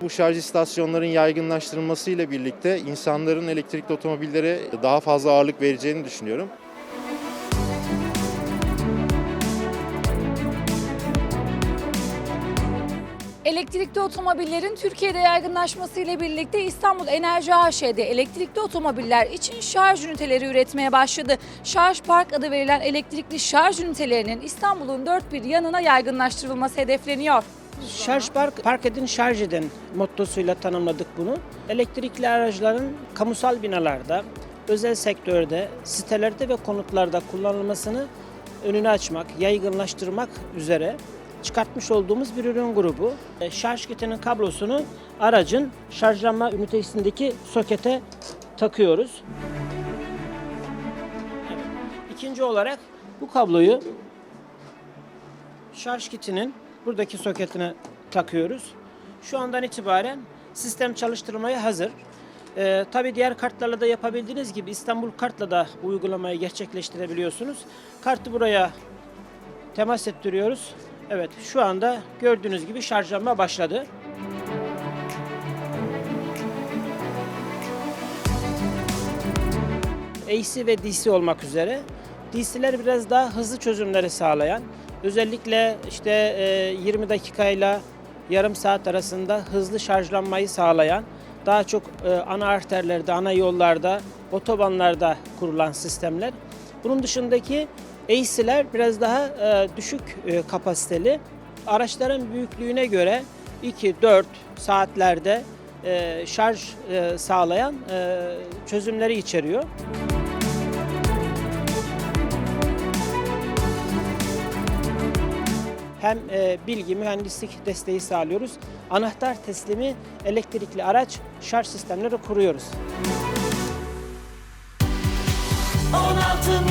Bu şarj istasyonların yaygınlaştırılmasıyla birlikte insanların elektrikli otomobillere daha fazla ağırlık vereceğini düşünüyorum. Elektrikli otomobillerin Türkiye'de yaygınlaşması ile birlikte İstanbul Enerji AŞ'de elektrikli otomobiller için şarj üniteleri üretmeye başladı. Şarj Park adı verilen elektrikli şarj ünitelerinin İstanbul'un dört bir yanına yaygınlaştırılması hedefleniyor. Şarj park, park edin şarj edin mottosuyla tanımladık bunu. Elektrikli araçların kamusal binalarda, özel sektörde, sitelerde ve konutlarda kullanılmasını önünü açmak, yaygınlaştırmak üzere çıkartmış olduğumuz bir ürün grubu. E, Şarj kitinin kablosunu aracın şarjlanma ünitesindeki sokete takıyoruz. İkinci olarak bu kabloyu şarj kitinin buradaki soketine takıyoruz. Şu andan itibaren sistem çalıştırmaya hazır. Ee, tabii diğer kartlarla da yapabildiğiniz gibi İstanbul kartla da uygulamayı gerçekleştirebiliyorsunuz. Kartı buraya temas ettiriyoruz. Evet şu anda gördüğünüz gibi şarjlanma başladı. AC ve DC olmak üzere. DC'ler biraz daha hızlı çözümleri sağlayan, özellikle işte e, 20 dakikayla yarım saat arasında hızlı şarjlanmayı sağlayan, daha çok e, ana arterlerde, ana yollarda, otobanlarda kurulan sistemler. Bunun dışındaki AC'ler biraz daha e, düşük e, kapasiteli. Araçların büyüklüğüne göre 2-4 saatlerde e, şarj e, sağlayan e, çözümleri içeriyor. hem e, bilgi, mühendislik desteği sağlıyoruz. Anahtar teslimi elektrikli araç şarj sistemleri kuruyoruz. 16